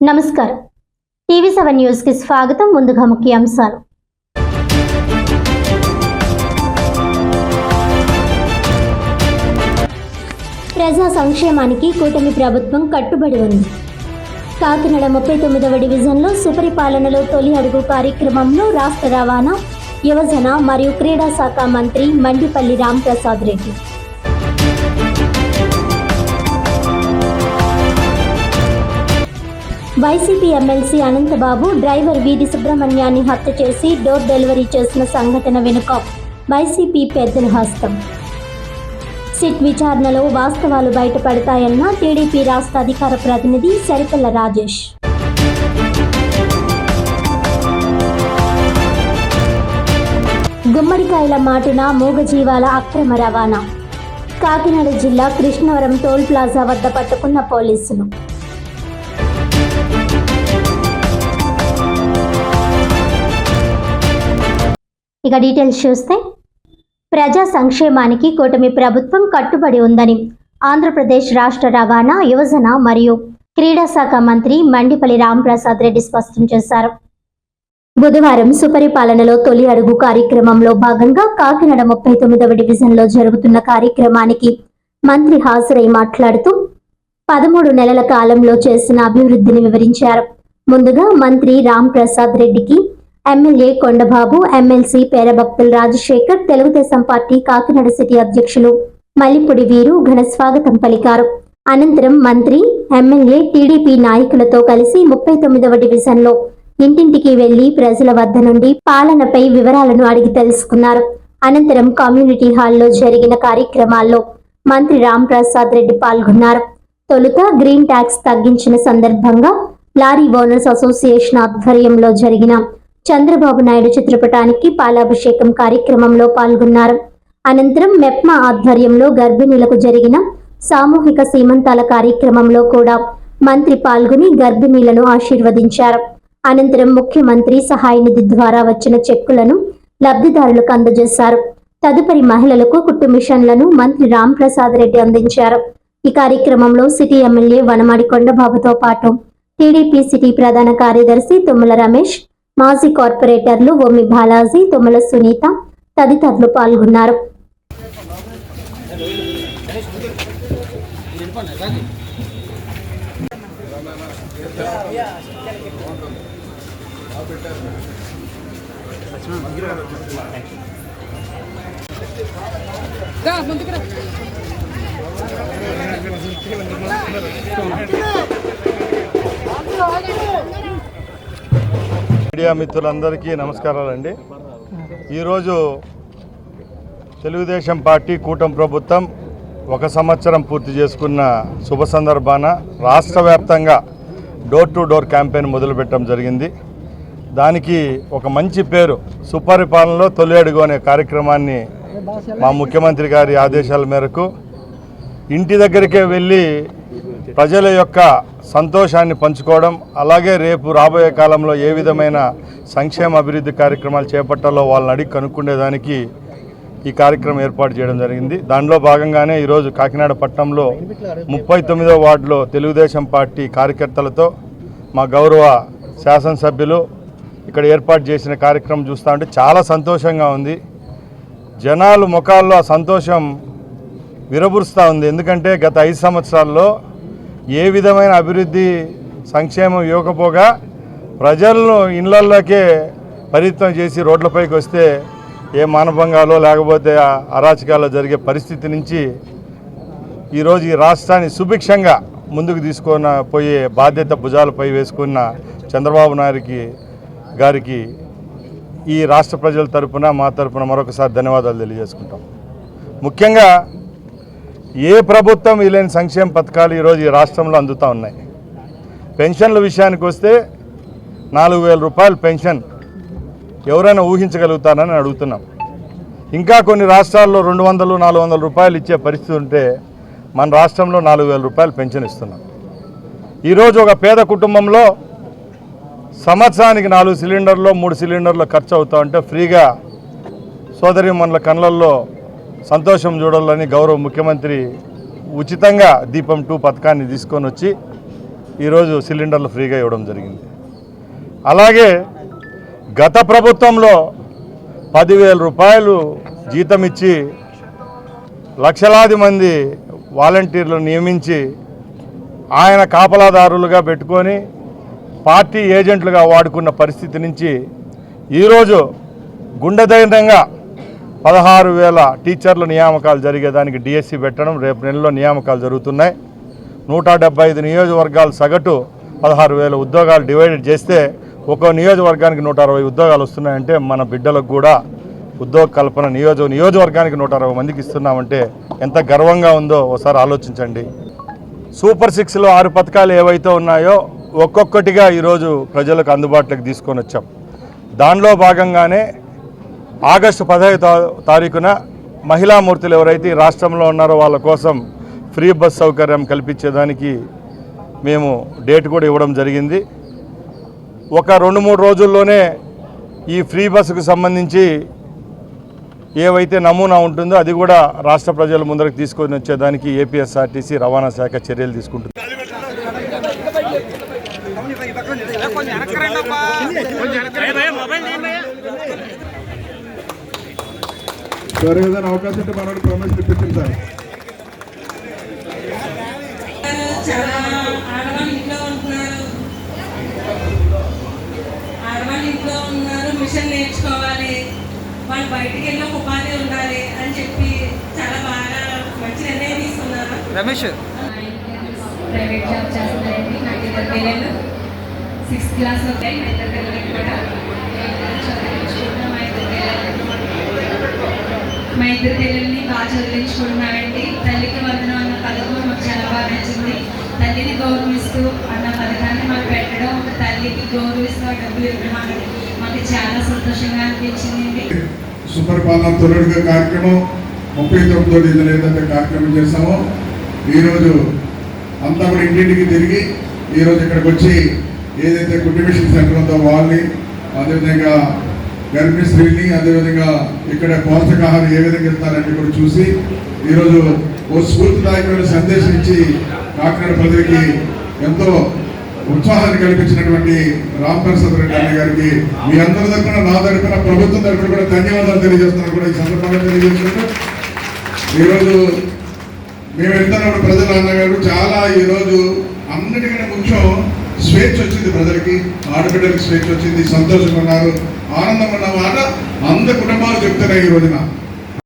నమస్కారం. TV seven న్యూస్కి స్వాగతం. ముందుగా ముఖ్యాంశాలు. ప్రజా సంక్షేమానికి కూటమి ప్రభుత్వం కట్టుబడి ఉంది. కాకినాడ ముప్పై తొమ్మిదవ డివిజన్లో సుపరిపాలనలో తొలి అడుగు కార్యక్రమంలో రాష్ట్ర రవాణా యువజన మరియు క్రీడా శాఖ మంత్రి Mandipalli Ramprasad Reddy. YCP MLC Anantababu driver Veedhi సుబ్రహ్మణ్యాన్ని హత్య చేసి డోర్ డెలివరీ చేసిన సంఘటన వెనుక వైసీపీ పెద్దల హస్తం. సిట్ విచారణలో వాస్తవాలు బయటపడతాయన్న టీడీపీ రాష్ట్ర అధికార ప్రతినిధి సరిపల్ల రాజేష్. గుమ్మడికాయల మాటున మూగజీవాల అక్రమ రవాణా. కాకినాడ జిల్లా కృష్ణవరం టోల్ ప్లాజా వద్ద పట్టుకున్న పోలీసులు. ఇక డీటెయిల్స్ చూస్తే ప్రజా సంక్షేమానికి కూటమి ప్రభుత్వం కట్టుబడి ఉందని ఆంధ్రప్రదేశ్ రాష్ట్ర రవాణా యువజన మరియు క్రీడా శాఖ మంత్రి మండిపల్లి రాంప్రసాద్ రెడ్డి స్పష్టం చేశారు. బుధవారం సుపరిపాలనలో తొలి అడుగు కార్యక్రమంలో భాగంగా కాకినాడ ముప్పై తొమ్మిదవ డివిజన్లో జరుగుతున్న కార్యక్రమానికి మంత్రి హాజరై మాట్లాడుతూ పదమూడు నెలల కాలంలో చేసిన అభివృద్ధిని వివరించారు. ముందుగా మంత్రి రామ్ ప్రసాద్ రెడ్డికి MLA Kondababu MLC Perabathula Rajasekhar Telugu Desam party Kakinada city అధ్యక్షులు మల్లిపూడి వీరు ఘన స్వాగతం పలికారు. అనంతరం మంత్రి ఎమ్మెల్యే టీడీపీ నాయకులతో కలిసి ముప్పై తొమ్మిదవ డివిజన్లో ఇంటింటికి వెళ్ళి ప్రజల వద్ద నుండి పాలనపై వివరాలను అడిగి తెలుసుకున్నారు. అనంతరం కమ్యూనిటీ హాల్లో జరిగిన కార్యక్రమాల్లో మంత్రి రామ్ ప్రసాద్ రెడ్డి పాల్గొన్నారు. తొలుత గ్రీన్ ట్యాక్స్ తగ్గించిన సందర్భంగా లారీ ఓనర్స్ అసోసియేషన్ ఆధ్వర్యంలో జరిగిన చంద్రబాబు నాయుడు చిత్రపటానికి పాలాభిషేకం కార్యక్రమంలో పాల్గొన్నారు. అనంతరం మెప్మా ఆధ్వర్యంలో గర్భిణీలకు జరిగిన సామూహిక సీమంతాల కార్యక్రమంలో కూడా మంత్రి పాల్గొని గర్భిణీలను ఆశీర్వదించారు. అనంతరం ముఖ్యమంత్రి సహాయ నిధి ద్వారా వచ్చిన చెక్కులను లబ్ధిదారులకు అందజేశారు. తదుపరి మహిళలకు కుట్టు మిషన్లను మంత్రి రామ్ ప్రసాద్ రెడ్డి అందించారు. ఈ కార్యక్రమంలో సిటీ ఎమ్మెల్యే వనమాడి కొండబాబుతో పాటు టీడీపీ సిటీ ప్రధాన కార్యదర్శి తుమ్మల రమేష్ మాజీ కార్పొరేటర్లు ఒమ్మి బాలాజీ తుమ్మల సునీత తదితరులు పాల్గొన్నారు. ముందుకు రా. మీడియా మిత్రులందరికీ నమస్కారాలండి. ఈరోజు తెలుగుదేశం పార్టీ కూటమి ప్రభుత్వం ఒక సంవత్సరం పూర్తి చేసుకున్న శుభ సందర్భాన రాష్ట్ర వ్యాప్తంగా డోర్ టు డోర్ క్యాంపెయిన్ మొదలుపెట్టడం జరిగింది. దానికి ఒక మంచి పేరు సుపరిపాలనలో తొలి అడుగు అనే కార్యక్రమాన్ని మా ముఖ్యమంత్రి గారి ఆదేశాల మేరకు ఇంటి దగ్గరికే వెళ్ళి ప్రజల యొక్క సంతోషాన్ని పంచుకోవడం అలాగే రేపు రాబోయే కాలంలో ఏ విధమైన సంక్షేమ అభివృద్ధి కార్యక్రమాలు చేపట్టాలో వాళ్ళని అడిగి కనుక్కునేదానికి ఈ కార్యక్రమం ఏర్పాటు చేయడం జరిగింది. దానిలో భాగంగానే ఈరోజు కాకినాడ పట్టణంలో ముప్పై తొమ్మిదో వార్డులో తెలుగుదేశం పార్టీ కార్యకర్తలతో మా గౌరవ శాసనసభ్యులు ఇక్కడ ఏర్పాటు చేసిన కార్యక్రమం చూస్తూ ఉంటే చాలా సంతోషంగా ఉంది. జనాలు ముఖాల్లో ఆ సంతోషం విరబురుస్తూ ఉంది. ఎందుకంటే గత ఐదు సంవత్సరాల్లో ఏ విధమైన అభివృద్ధి సంక్షేమం ఇవ్వకపోగా ప్రజలను ఇళ్ళలోకే పరిమితం చేసి రోడ్లపైకి వస్తే ఏ మానభంగాలో లేకపోతే అరాచకాల్లో జరిగే పరిస్థితి నుంచి ఈరోజు ఈ రాష్ట్రాన్ని సుభిక్షంగా ముందుకు తీసుకొని పోయే బాధ్యత భుజాలపై వేసుకున్న చంద్రబాబు నాయుడికి గారికి ఈ రాష్ట్ర ప్రజల తరపున మా తరపున మరొకసారి ధన్యవాదాలు తెలియజేసుకుంటాం. ముఖ్యంగా ఏ ప్రభుత్వం వీలైన సంక్షేమ పథకాలు ఈరోజు ఈ రాష్ట్రంలో అందుతూ ఉన్నాయి? పెన్షన్ల విషయానికి వస్తే నాలుగు వేల రూపాయలు పెన్షన్ ఎవరైనా ఊహించగలుగుతారని అడుగుతున్నాం. ఇంకా కొన్ని రాష్ట్రాల్లో రెండు వందలు నాలుగు వందల రూపాయలు ఇచ్చే పరిస్థితి ఉంటే మన రాష్ట్రంలో నాలుగు వేల రూపాయలు పెన్షన్ ఇస్తున్నాం. ఈరోజు ఒక పేద కుటుంబంలో సంవత్సరానికి నాలుగు సిలిండర్లో మూడు సిలిండర్లు ఖర్చు అవుతా ఉంటే ఫ్రీగా సోదరి మనల కళ్ళల్లో సంతోషం చూడాలని గౌరవ ముఖ్యమంత్రి ఉచితంగా దీపం టూ పథకాన్ని తీసుకొని వచ్చి ఈరోజు సిలిండర్లు ఫ్రీగా ఇవ్వడం జరిగింది. అలాగే గత ప్రభుత్వంలో పదివేల రూపాయలు జీతం ఇచ్చి లక్షలాది మంది వాలంటీర్లు నియమించి ఆయన కాపలాదారులుగా పెట్టుకొని పార్టీ ఏజెంట్లుగా వాడుకున్న పరిస్థితి నుంచి ఈరోజు గుండె ధైర్యంగా పదహారు వేల టీచర్ల నియామకాలు జరిగేదానికి డిఎస్సి పెట్టడం రేపు నెలలో నియామకాలు జరుగుతున్నాయి. నూట డెబ్బై ఐదు నియోజకవర్గాలు సగటు పదహారు వేల ఉద్యోగాలు డివైడెడ్ చేస్తే ఒక్కో నియోజకవర్గానికి నూట అరవై ఉద్యోగాలు వస్తున్నాయంటే మన బిడ్డలకు కూడా ఉద్యోగ కల్పన నియోజక నియోజకవర్గానికి నూట అరవై మందికి ఇస్తున్నామంటే ఎంత గర్వంగా ఉందో ఒకసారి ఆలోచించండి. సూపర్ సిక్స్లో ఆరు పథకాలు ఏవైతే ఉన్నాయో ఒక్కొక్కటిగా ఈరోజు ప్రజలకు అందుబాటులోకి తీసుకొని వచ్చాం. దానిలో భాగంగానే ఆగస్టు పదహైదు తారీఖున మహిళామూర్తులు ఎవరైతే రాష్ట్రంలో ఉన్నారో వాళ్ళ కోసం ఫ్రీ బస్ సౌకర్యం కల్పించేదానికి మేము డేట్ కూడా ఇవ్వడం జరిగింది. ఒక రెండు మూడు రోజుల్లోనే ఈ ఫ్రీ బస్సుకు సంబంధించి ఏవైతే నమూనా ఉంటుందో అది కూడా రాష్ట్ర ప్రజల ముందరకు తీసుకొని వచ్చేదానికి ఏపీఎస్ఆర్టీసీ రవాణా శాఖ చర్యలు తీసుకుంటుంది. సార్ ఏదైనా అవకాశం ఉంటే మనోడు ప్రమోషన్ ఇప్పించండి సార్. చాలా ఆడవాళ్ళు ఇంట్లో ఉంటున్నారు. ఆడవాళ్ళు ఇంట్లో ఉన్నారు మిషన్ నేర్చుకోవాలి. వాళ్ళు బయటికి వెళ్ళి ఒక ఉపాధి ఉండాలి అని చెప్పి చాలా బాగా మంచి నిర్ణయం తీసుకున్నారు. రమేష్. ప్రైవేట్ జాబ్ చేస్తున్నారండి. నాకు ఇద్దరు పిల్లలు. సిక్స్త్ క్లాస్ ఉంటాయి. మా ఇద్దరు పిల్లలకి కూడా చదివించుకుంటున్నాం మా ఇద్దరు పిల్లలు మా ఇద్దరు పిల్లల్ని బాగా చదివించుకుంటున్నామండి తల్లికి వందనం అన్న పథకం మాకు చాలా బాగా నచ్చింది. తల్లిని గౌరవిస్తూ అన్న పథకాన్ని మాకు పెట్టడం ఒక తల్లికి గౌరవిస్తూ ఆ డబ్బులు ఇవ్వడం అన్నది మాకు చాలా సంతోషంగా అనిపించింది సుపరిపాలన తొలడుగా కార్యక్రమం ముప్పై తొమ్మిదో డివిజన్ ఏదైతే కార్యక్రమం చేస్తామో ఈరోజు అంతా కూడా ఇంటింటికి తిరిగి ఈరోజు ఇక్కడికి వచ్చి ఏదైతే కుటుంబ సెంటర్ ఉందో వాళ్ళని అదేవిధంగా గర్భిణీ అదేవిధంగా ఇక్కడ పోషకాహారం ఏ విధంగా ఇస్తారని కూడా చూసి ఈరోజు ఓ స్ఫూర్తిదాయకమైన సందేశం ఇచ్చి కాకినాడ ప్రజలకి ఎంతో ఉత్సాహాన్ని కల్పించినటువంటి రామ్ ప్రసాద్ రెడ్డి అన్న గారికి మీ అందరి తరఫున నా తరఫున ప్రభుత్వం తరఫున కూడా ధన్యవాదాలు తెలియజేస్తున్నాను కూడా ఈ సందర్భంగా తెలియజేస్తున్నాను. ఈరోజు మేము వెళ్తున్నప్పుడు ప్రజలు అన్నగారు చాలా ఈరోజు అన్నిటికంటే ముఖ్యం స్వేచ్ఛ వచ్చింది ప్రజలకి ఆడబిడ్డలకు స్వేచ్ఛ వచ్చింది సంతోషంగా ఉన్నారు. ఆనందం ఉన్న మాట అంద కుటుంబాలు చెప్తున్నాయి ఈ రోజున.